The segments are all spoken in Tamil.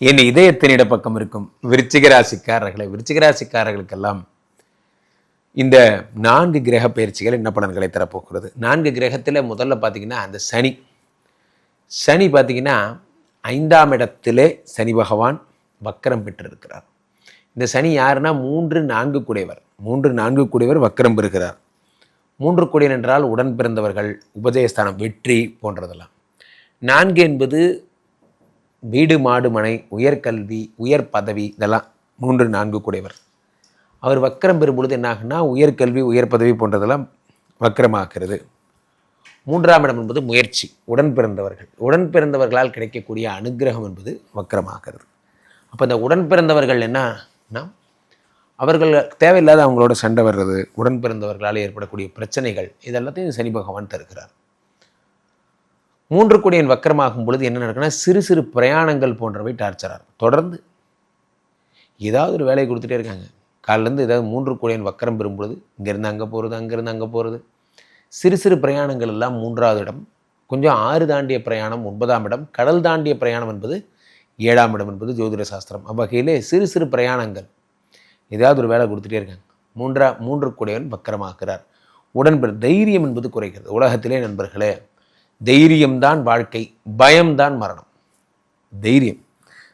என் இதயத்தினிட பக்கம் இருக்கும் விருச்சிகராசிக்காரர்களை விருச்சிகராசிக்காரர்களுக்கெல்லாம் இந்த நான்கு கிரக பயிற்சிகள் என்ன பலன்களை தரப்போகிறது? நான்கு கிரகத்தில் முதல்ல பார்த்தீங்கன்னா அந்த சனி. சனி பார்த்தீங்கன்னா ஐந்தாம் இடத்திலே சனி பகவான் வக்கரம் பெற்றிருக்கிறார். இந்த சனி யாருன்னா மூன்று நான்கு குடைவர் மூன்று நான்கு குடைவர் வக்கரம் பெறுகிறார். மூன்று குடையன் என்றால் உடன் பிறந்தவர்கள் உபஜயஸ்தானம் வெற்றி போன்றதெல்லாம். நான்கு என்பது வீடு மாடு மனை உயர்கல்வி உயர் பதவி இதெல்லாம் மூன்று நான்கு குடைவர் அவர் வக்கரம் பெறும் பொழுது என்ன ஆகுன்னா உயர்கல்வி உயர் பதவி போன்றதெல்லாம் வக்கரமாகிறது மூன்றாம் இடம் என்பது முயற்சி உடன் பிறந்தவர்கள். உடன் பிறந்தவர்களால் கிடைக்கக்கூடிய அனுக்கிரகம் என்பது வக்கரமாகிறது அப்போ இந்த உடன் பிறந்தவர்கள் என்னன்னா அவர்கள் தேவையில்லாத அவங்களோட சண்டை வர்றது உடன் பிறந்தவர்களால் ஏற்படக்கூடிய பிரச்சனைகள் இதெல்லாத்தையும் சனி பகவான் தருகிறார். மூன்று கோடியன் வக்கரமாகும் பொழுது என்ன நடக்குன்னா சிறு சிறு பிரயாணங்கள் போன்றவை டார்ச்சராக தொடர்ந்து ஏதாவது ஒரு வேலையை கொடுத்துட்டே இருக்காங்க. காலிலேருந்து ஏதாவது மூன்று கோடியன் வக்கரம் பெறும் பொழுது இங்கேருந்து அங்கே போகிறது அங்கேருந்து அங்கே போகிறது சிறு சிறு பிரயாணங்கள் எல்லாம் மூன்றாவது இடம். கொஞ்சம் ஆறு தாண்டிய பிரயாணம் ஒன்பதாம் இடம். கடல் தாண்டிய பிரயாணம் என்பது ஏழாம் இடம் என்பது ஜோதிட சாஸ்திரம். அவ்வகையிலே சிறு சிறு பிரயாணங்கள் ஏதாவது ஒரு வேலை கொடுத்துட்டே இருக்காங்க. மூன்றா மூன்று கூடையவன் வக்கரமாக்குறார். உடன்பெற தைரியம் என்பது குறைகிறது. உலகத்திலே நண்பர்களே தைரியம்தான் வாழ்க்கை பயம்தான் மரணம். தைரியம்.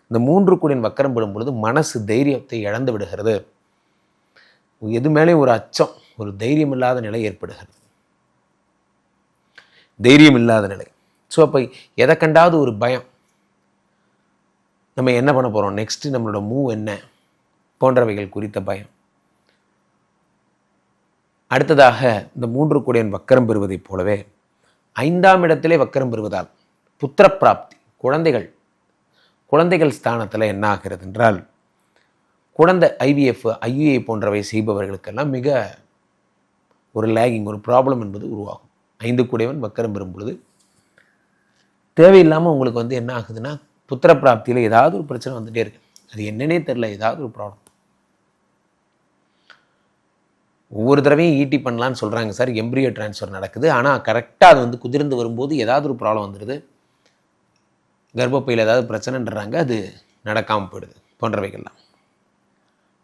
இந்த மூன்று கூடின் வக்கரம் படும் பொழுது மனசு தைரியத்தை இழந்து விடுகிறது. எது மேலே ஒரு அச்சம் ஒரு தைரியம் இல்லாத நிலை ஏற்படுகிறது. தைரியம் இல்லாத நிலை. ஸோ அப்போ எதை கண்டாவது ஒரு பயம். நம்ம என்ன பண்ண போகிறோம் நெக்ஸ்ட்டு நம்மளோட மூவ் என்ன? போன்றவைகள் குறித்த பயம். அடுத்ததாக இந்த மூன்று கோடியன் வக்கரம் பெறுவதைப் போலவே ஐந்தாம் இடத்திலே வக்கரம் பெறுவதால் புத்திர பிராப்தி குழந்தைகள் குழந்தைகள் ஸ்தானத்தில் என்ன ஆகிறது என்றால் குழந்தை ஐவிஎஃப் ஐயுஏ போன்றவை செய்பவர்களுக்கெல்லாம் மிக ஒரு லேகிங் ஒரு ப்ராப்ளம் என்பது உருவாகும். ஐந்து கூடையவன் வக்கரம் பெறும் பொழுது தேவையில்லாமல் உங்களுக்கு வந்து என்ன ஆகுதுன்னா புத்திர பிராப்தியில் ஏதாவது ஒரு பிரச்சனை வந்துகிட்டே இருக்குது அது என்னன்னே தெரில ஏதாவது ஒரு ப்ராப்ளம் ஒவ்வொரு தடவையும் ஈட்டி பண்ணலான்னு சொல்கிறாங்க சார். எம்ப்ரியோ ட்ரான்ஸ்ஃபர் நடக்குது. ஆனால் கரெக்டாக அது வந்து குதிர்ந்து வரும்போது ஏதாவது ஒரு ப்ராப்ளம் வந்துடுது கர்ப்பப்பையில் ஏதாவது பிரச்சனைன்றாங்க அது நடக்காமல் போயிடுது போன்றவைகள்லாம்.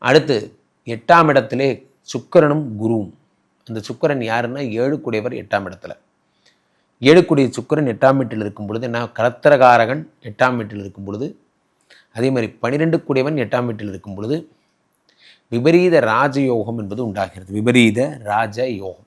அடுத்து எட்டாம் இடத்திலே சுக்கிரனும் குருவும். அந்த சுக்கிரன் யாருன்னா ஏழுக்குடையவர் எட்டாம் இடத்துல. ஏழுக்குடைய சுக்கிரன் எட்டாம் வீட்டில் இருக்கும் பொழுது என்ன கலத்திரகாரகன் எட்டாம் வீட்டில் இருக்கும் பொழுது அதே மாதிரி பனிரெண்டு கூடியவன் எட்டாம் வீட்டில் இருக்கும் பொழுது விபரீத ராஜயோகம் என்பது உண்டாகிறது. விபரீத ராஜயோகம்.